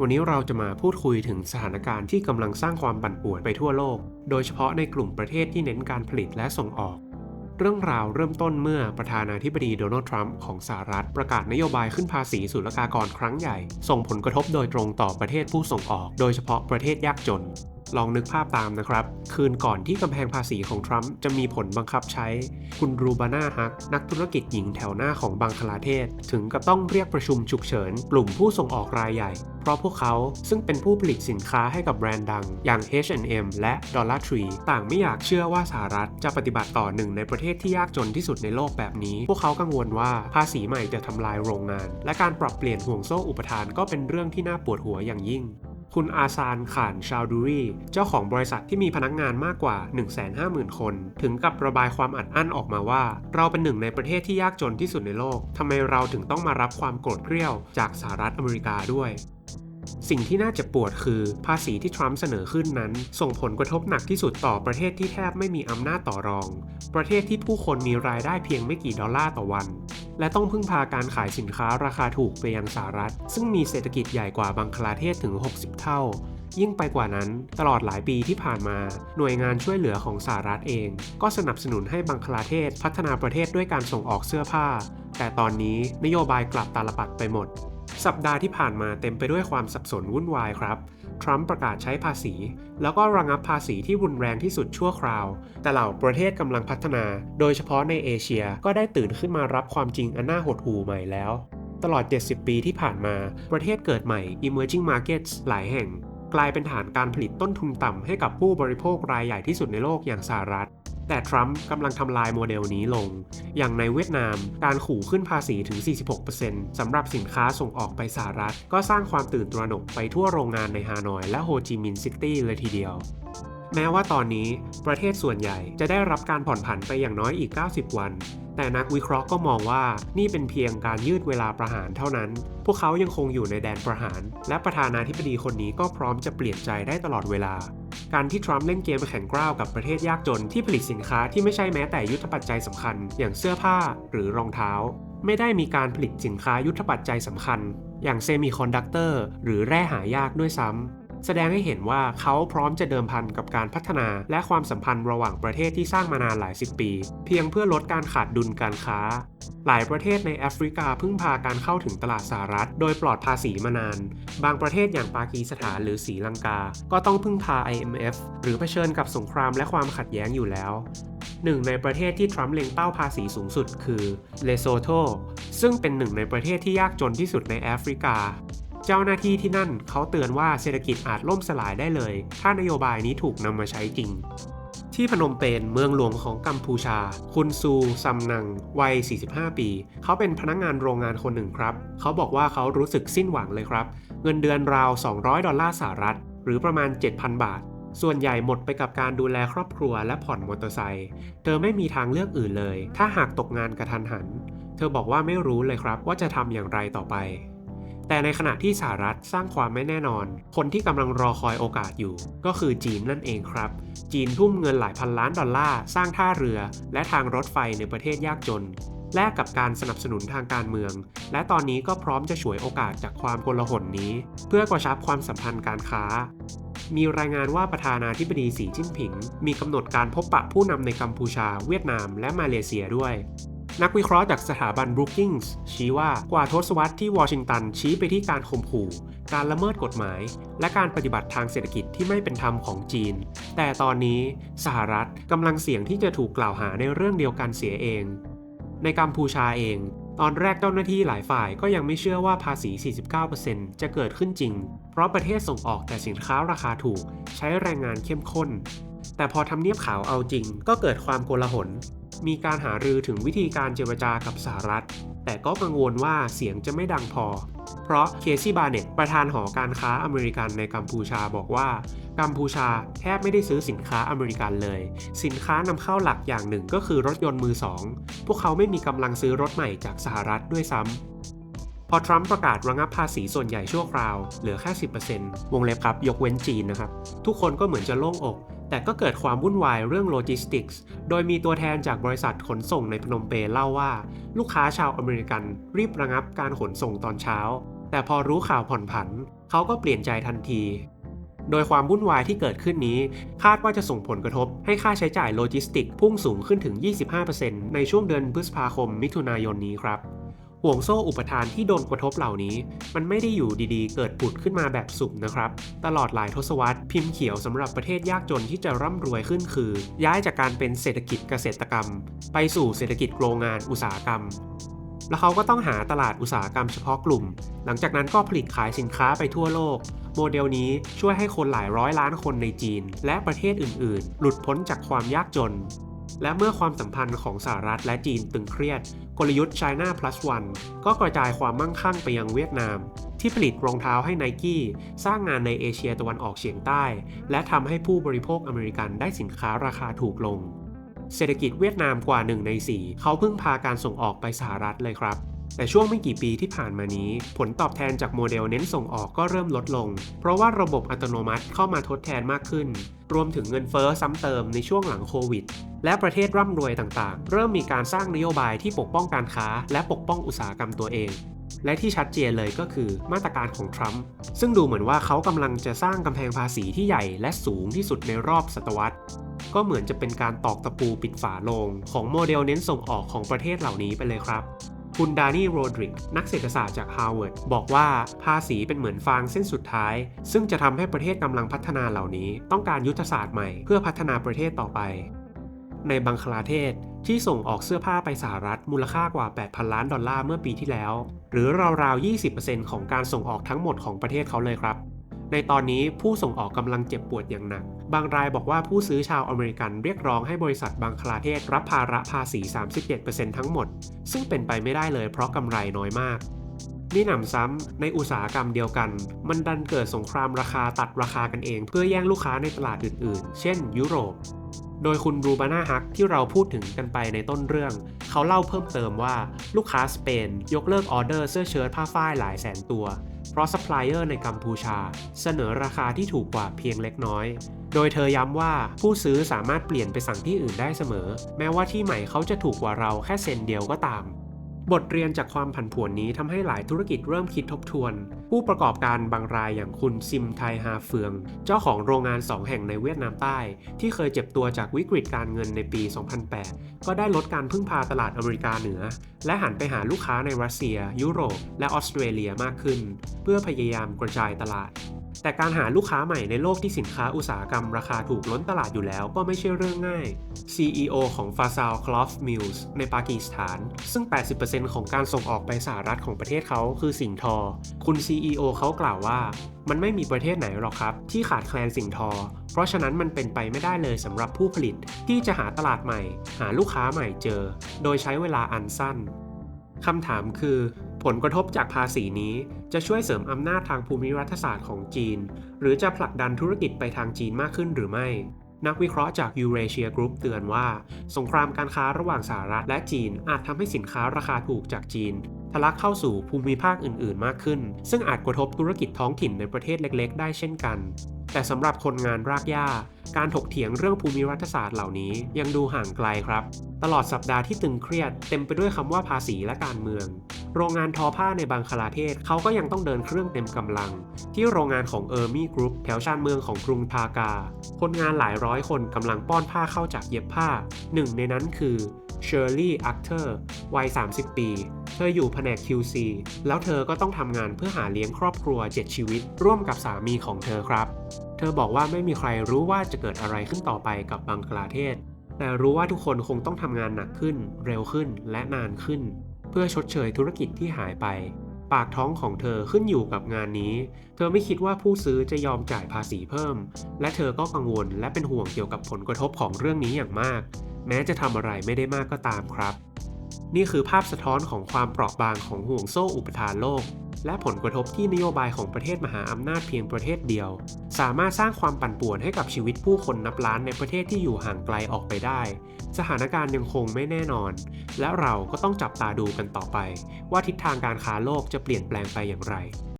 วันนี้เราจะมาพูดคุยถึงสถานการณ์ที่กำลังสร้างความปั่นป่วนไปทั่วโลก โดยเฉพาะในกลุ่มประเทศที่เน้นการผลิตและส่งออก เรื่องราวเริ่มต้นเมื่อประธานาธิบดีโดนัลด์ทรัมป์ของสหรัฐประกาศนโยบายขึ้นภาษีศุลกากรครั้งใหญ่ ส่งผลกระทบโดยตรงต่อประเทศผู้ส่งออก โดยเฉพาะประเทศยากจน ลองนึกภาพตามนะครับ คืนก่อนที่กำแพงภาษีของทรัมป์จะมีผลบังคับใช้ คุณรูบาน่าฮัก นักธุรกิจหญิงแถวหน้าของบังคลาเทศ ถึงกับต้องเรียกประชุมฉุกเฉิน กลุ่มผู้ส่งออกรายใหญ่ เพราะพวกเขาซึ่งเป็นผู้ผลิตสินค้าให้กับแบรนด์ดัง อย่าง H&M และ Dollar Tree ต่างไม่อยากเชื่อว่าสหรัฐจะปฏิบัติต่อหนึ่งในประเทศที่ยากจนที่สุดในโลกแบบนี้ พวกเขากังวลว่าภาษีใหม่จะทำลายโรงงาน และการปรับเปลี่ยนห่วงโซ่อุปทานก็เป็นเรื่องที่น่าปวดหัวอย่างยิ่ง คุณอาซานข่านชาวดูรีเจ้าของบริษัทที่มีพนักงานมากกว่า 150,000 คน ถึงกับระบายความอัดอั้นออกมาว่า เราเป็นหนึ่งในประเทศที่ยากจนที่สุดในโลกทำไมเราถึงต้องมารับความโกรธเกรี้ยวจากสหรัฐอเมริกาด้วย สิ่งที่น่าจะปวดคือภาษีที่ทรัมป์เสนอขึ้นนั้น ส่งผลกระทบหนักที่สุดต่อประเทศที่แทบไม่มีอำนาจต่อรอง ประเทศที่ผู้คนมีรายได้เพียงไม่กี่ดอลลาร์ต่อวัน และต้องพึ่งพาการขายสินค้าราคาถูกไปยังสหรัฐ ซึ่งมีเศรษฐกิจใหญ่กว่าบังคลาเทศถึง 60 เท่า ยิ่งไปกว่านั้น ตลอดหลายปีที่ผ่านมา หน่วยงานช่วยเหลือของสหรัฐเอง ก็สนับสนุนให้บังคลาเทศพัฒนาประเทศด้วยการส่งออกเสื้อผ้า แต่ตอนนี้นโยบายกลับตาลปัดไปหมด สัปดาห์ที่ผ่านมาเต็มไปด้วยความสับสนวุ่นวายครับ ทรัมป์ประกาศใช้ภาษี แล้วก็ระงับภาษีที่รุนแรงที่สุดชั่วคราว แต่เหล่าประเทศกำลังพัฒนา โดยเฉพาะในเอเชียก็ได้ตื่นขึ้นมารับความจริงอันน่าหดหู่ใหม่แล้ว ตลอด 70 ปีที่ผ่านมา ประเทศเกิดใหม่ emerging markets หลายแห่ง กลายเป็นฐานการผลิตต้นทุนต่ำให้กับผู้บริโภครายใหญ่ที่สุดในโลกอย่างสหรัฐ แต่ทรัมป์กำลังทำลายโมเดลนี้ลง อย่างในเวียดนาม การขู่ขึ้นภาษีถึง 46%สำหรับสินค้าส่งออกไปสหรัฐ ก็สร้างความตื่นตระหนกไปทั่วโรงงานในฮานอย และโฮจิมินห์ซิตี้เลยทีเดียวแม้ว่าตอนนี้ประเทศส่วนใหญ่จะได้รับการผ่อนผันไปอย่างน้อยอีก 90 วัน แต่นักวิเคราะห์ก็มองว่านี่เป็นเพียงการยืดเวลาประหารเท่านั้น พวกเขายังคงอยู่ในแดนประหาร และประธานาธิบดีคนนี้ก็พร้อมจะเปลี่ยนใจได้ตลอดเวลา การที่ทรัมป์เล่นเกมแข่งกร้าวกับประเทศยากจนที่ผลิตสินค้าที่ไม่ใช่แม้แต่ยุทธปัจจัยสำคัญ อย่างเสื้อผ้าหรือรองเท้า ไม่ได้มีการผลิตสินค้ายุทธปัจจัยสำคัญ อย่างเซมิคอนดักเตอร์หรือแร่หายากด้วยซ้ำ แสดงให้เห็นว่าเขาพร้อมจะเดิมพันกับการพัฒนาและความสัมพันธ์ระหว่างประเทศที่สร้างมานานหลายสิบปี เพียงเพื่อลดการขาดดุลการค้า หลายประเทศในแอฟริกาพึ่งพาการเข้าถึงตลาดสหรัฐ โดยปลอดภาษีมานาน บางประเทศอย่างปากีสถานหรือศรีลังกา ก็ต้องพึ่งพา IMF หรือเผชิญกับสงครามและความขัดแย้งอยู่แล้วหนึ่งในประเทศที่ทรัมป์เล็งเป้าภาษีสูงสุดคือเลโซโตซึ่งเป็นหนึ่งในประเทศที่ยากจนที่สุดในแอฟริกา เจ้าหน้าที่ที่นั่นเขาเตือนว่าเศรษฐกิจอาจล่มสลายได้เลย ถ้านโยบายนี้ถูกนำมาใช้จริง ที่พนมเปญเมืองหลวงของกัมพูชา คุณซูซัมนัง วัย 45 ปี เขาเป็นพนักงงานโรงงานคนหนึ่งครับ เขาบอกว่าเขารู้สึกสิ้นหวังเลยครับ เงินเดือนราว 200 ดอลลาร์สหรัฐ หรือประมาณ 7,000 บาทส่วนใหญ่หมดไปกับการดูแลครอบครัวและผ่อนมอเตอร์ไซค์ เธอไม่มีทางเลือกอื่นเลย ถ้าหากตกงานกระทันหัน เธอบอกว่าไม่รู้เลยครับว่าจะทำอย่างไรต่อไป แต่ในขณะที่สหรัฐสร้างความไม่แน่นอน คนที่กำลังรอคอยโอกาสอยู่ ก็คือจีนนั่นเองครับ จีนทุ่มเงินหลายพันล้านดอลลาร์สร้างท่าเรือ และทางรถไฟในประเทศยากจน แลกกับการสนับสนุนทางการเมือง และตอนนี้ก็พร้อมจะฉวยโอกาสจากความโกลาหลนี้ เพื่อกระชับความสัมพันธ์การค้ามีรายงานว่าประธานาธิบดีสีจิ้นผิง มีกำหนดการพบปะผู้นำในกัมพูชา เวียดนาม และมาเลเซียด้วย นักวิเคราะห์จากสถาบัน Brookings ชี้ว่ากว่าทศวรรษที่วอชิงตันชี้ไปที่การข่มขู่ การละเมิดกฎหมาย และการปฏิบัติทางเศรษฐกิจที่ไม่เป็นธรรมของจีน แต่ตอนนี้สหรัฐกำลังเสี่ยงที่จะถูกกล่าวหาในเรื่องเดียวกันเสียเอง ในกัมพูชาเอง ตอนแรกเจ้าหน้าที่หลายฝ่ายก็ยังไม่เชื่อว่าภาษี 49%จะเกิดขึ้นจริง เพราะประเทศส่งออกแต่สินค้าราคาถูก ใช้แรงงานเข้มข้น แต่พอทำเนียบขาวเอาจริง ก็เกิดความโกลาหล มีการหารือถึงวิธีการเจรจากับสหรัฐ แต่ก็กังวลว่าเสียงจะไม่ดังพอ เพราะเคซี่บาร์เน็ตประธานหอการค้าอเมริกันในกัมพูชาบอกว่า กัมพูชาแทบไม่ได้ซื้อสินค้าอเมริกันเลย สินค้านำเข้าหลักอย่างหนึ่งก็คือรถยนต์มือสอง พวกเขาไม่มีกำลังซื้อรถใหม่จากสหรัฐด้วยซ้ำพอทรัมป์ประกาศระงับภาษีส่วนใหญ่ชั่วคราว เหลือแค่ 10%วงเล็บครับ ยกเว้นจีนนะครับ ทุกคนก็เหมือนจะโล่งอก แต่ก็เกิดความวุ่นวายเรื่องโลจิสติกส์ โดยมีตัวแทนจากบริษัทขนส่งในพนมเปญเล่าว่า ลูกค้าชาวอเมริกันรีบระงับการขนส่งตอนเช้า แต่พอรู้ข่าวผ่อนผัน เขาก็เปลี่ยนใจทันที โดยความวุ่นวายที่เกิดขึ้นนี้ คาดว่าจะส่งผลกระทบให้ค่าใช้จ่ายโลจิสติกพุ่งสูงขึ้นถึง 25%ในช่วงเดือนพฤษภาคมมิถุนายนนี้ครับ ห่วงโซ่อุปทานที่โดนกระทบเหล่านี้ มันไม่ได้อยู่ดีๆ เกิดผุดขึ้นมาแบบสุ่มนะครับ ตลอดหลายทศวรรษพิมพ์เขียวสำหรับประเทศยากจนที่จะร่ำรวยขึ้นคือ ย้ายจากการเป็นเศรษฐกิจเกษตรกรรม ไปสู่เศรษฐกิจโรงงานอุตสาหกรรม แล้วเขาก็ต้องหาตลาดอุตสาหกรรมเฉพาะกลุ่ม หลังจากนั้นก็ผลิตขายสินค้าไปทั่วโลก โมเดลนี้ช่วยให้คนหลายร้อยล้านคนในจีน และประเทศอื่น ๆ หลุดพ้นจากความยากจน และเมื่อความสัมพันธ์ของสหรัฐและจีนตึงเครียด กลยุทธ์ China Plus One ก็กระจายความมั่งคั่งไปยังเวียดนาม ที่ผลิตรองเท้าให้ไนกี้สร้างงานในเอเชียตะวันออกเฉียงใต้ และทำให้ผู้บริโภคอเมริกันได้สินค้าราคาถูกลง เศรษฐกิจเวียดนามกว่า1ใน4เขาพึ่งพาการส่งออกไปสหรัฐเลยครับ แต่ช่วงไม่กี่ปีที่ผ่านมานี้ ผลตอบแทนจากโมเดลเน้นส่งออกก็เริ่มลดลง เพราะว่าระบบอัตโนมัติเข้ามาทดแทนมากขึ้น รวมถึงเงินเฟ้อซ้ำเติมในช่วงหลังโควิด และประเทศร่ำรวยต่างๆ เริ่มมีการสร้างนโยบายที่ปกป้องการค้า และปกป้องอุตสาหกรรมตัวเองและที่ชัดเจนเลยก็คือมาตรการของทรัมป์ซึ่งดูเหมือนว่าเขากำลังจะสร้างกำแพงภาษีที่ใหญ่และสูงที่สุดในรอบศตวรรษ ก็เหมือนจะเป็นการตอกตะปูปิดฝาโลง ของโมเดลเน้นส่งออกของประเทศเหล่านี้ไปเลยครับ คุณดานี่โรดริก นักเศรษฐศาสตร์จากฮาร์วาร์ดบอกว่าภาษีเป็นเหมือนฟางเส้นสุดท้าย ซึ่งจะทำให้ประเทศกำลังพัฒนาเหล่านี้ ต้องการยุทธศาสตร์ใหม่เพื่อพัฒนาประเทศต่อไป ในบังคลาเทศที่ส่งออกเสื้อผ้าไปสหรัฐมูลค่ากว่า 8,000 ล้านดอลลาร์เมื่อปีที่แล้ว หรือราวๆ 20%ของการส่งออกทั้งหมดของประเทศเขาเลยครับ ในตอนนี้ผู้ส่งออกกำลังเจ็บปวดอย่างหนัก บางรายบอกว่าผู้ซื้อชาวอเมริกันเรียกร้องให้บริษัทบังคลาเทศรับภาระภาษี 37%ทั้งหมด ซึ่งเป็นไปไม่ได้เลยเพราะกำไรน้อยมากนี่หนำซ้ำในอุตสาหกรรมเดียวกัน มันดันเกิดสงครามราคาตัดราคากันเอง เพื่อแย่งลูกค้าในตลาดอื่นๆ เช่น ยุโรป โดยคุณรูบาน่าฮักที่เราพูดถึงกันไปในต้นเรื่อง เขาเล่าเพิ่มเติมว่าลูกค้าสเปน ยกเลิกออเดอร์เสื้อเชิ้ตผ้าฝ้ายหลายแสนตัว เพราะซัพพลายเออร์ในกัมพูชา เสนอราคาที่ถูกกว่าเพียงเล็กน้อย โดยเธอย้ำว่าผู้ซื้อสามารถเปลี่ยนไปสั่งที่อื่นได้เสมอ แม้ว่าที่ใหม่เขาจะถูกกว่าเราแค่เซนเดียวก็ตาม บทเรียนจากความผันผวนนี้ทำให้หลายธุรกิจเริ่มคิดทบทวน ผู้ประกอบการบางรายอย่างคุณซิมไทฮาเฟือง เจ้าของโรงงาน 2 แห่งในเวียดนามใต้ ที่เคยเจ็บตัวจากวิกฤตการเงินในปี 2008 ก็ได้ลดการพึ่งพาตลาดอเมริกาเหนือ และหันไปหาลูกค้าในรัสเซีย ยุโรป และออสเตรเลียมากขึ้น เพื่อพยายามกระจายตลาด แต่การหาลูกค้าใหม่ในโลกที่สินค้าอุตสาหกรรมราคาถูกล้นตลาดอยู่แล้วก็ไม่ใช่เรื่องง่าย CEO ของ f a s a l Cloth Mills ในปากีสถาน ซึ่ง 80%ของการส่งออกไปสหรัฐของประเทศเขาคือสิ่งทอ คุณ CEO เขากล่าวว่า มันไม่มีประเทศไหนหรอกครับ ที่ขาดแคลนสิ่งทอ เพราะฉะนั้นมันเป็นไปไม่ได้เลยสำหรับผู้ผลิต ที่จะหาตลาดใหม่ หาลูกค้าใหม่เจอ โดยใช้เวลาอันสั้นคำถามคือ ผลกระทบจากภาษีนี้จะช่วยเสริมอำนาจทางภูมิรัฐศาสตร์ของจีน หรือจะผลักดันธุรกิจไปทางจีนมากขึ้นหรือไม่ นักวิเคราะห์จาก Eurasia Group เตือนว่า สงครามการค้าระหว่างสหรัฐและจีนอาจทำให้สินค้าราคาถูกจากจีนทะลักเข้าสู่ภูมิภาคอื่น ๆ มากขึ้น ซึ่งอาจกระทบธุรกิจท้องถิ่นในประเทศเล็ก ๆ ได้เช่นกันแต่สำหรับคนงานรากหญ้า การถกเถียงเรื่องภูมิรัฐศาสตร์เหล่านี้ยังดูห่างไกลครับ ตลอดสัปดาห์ที่ตึงเครียดเต็มไปด้วยคำว่าภาษีและการเมือง โรงงานทอผ้าในบังคลาเทศเขาก็ยังต้องเดินเครื่องเต็มกำลัง ที่โรงงานของเออร์มี่กรุ๊ปแถวชานเมืองของกรุงทากา คนงานหลายร้อยคนกำลังป้อนผ้าเข้าจากเย็บผ้า หนึ่งในนั้นคือ เชอร์รี่อัคเตอร์วัย 30 ปี เธออยู่แผนก QC แล้วเธอก็ต้องทำงานเพื่อหาเลี้ยงครอบครัว 7 ชีวิต ร่วมกับสามีของเธอครับ เธอบอกว่าไม่มีใครรู้ว่าจะเกิดอะไรขึ้นต่อไปกับบังคลาเทศ แต่รู้ว่าทุกคนคงต้องทำงานหนักขึ้น เร็วขึ้นและนานขึ้น เพื่อชดเชยธุรกิจที่หายไป ปากท้องของเธอขึ้นอยู่กับงานนี้ เธอไม่คิดว่าผู้ซื้อจะยอมจ่ายภาษีเพิ่ม และเธอก็กังวลและเป็นห่วงเกี่ยวกับผลกระทบของเรื่องนี้อย่างมาก แม้จะทำอะไรไม่ได้มากก็ตามครับ นี่คือภาพสะท้อนของความเปราะบางของห่วงโซ่อุปทานโลก และผลกระทบที่นโยบายของประเทศมหาอำนาจเพียงประเทศเดียว สามารถสร้างความปั่นป่วนให้กับชีวิตผู้คนนับล้านในประเทศที่อยู่ห่างไกลออกไปได้ สถานการณ์ยังคงไม่แน่นอน และเราก็ต้องจับตาดูกันต่อไป ว่าทิศทางการค้าโลกจะเปลี่ยนแปลงไปอย่างไร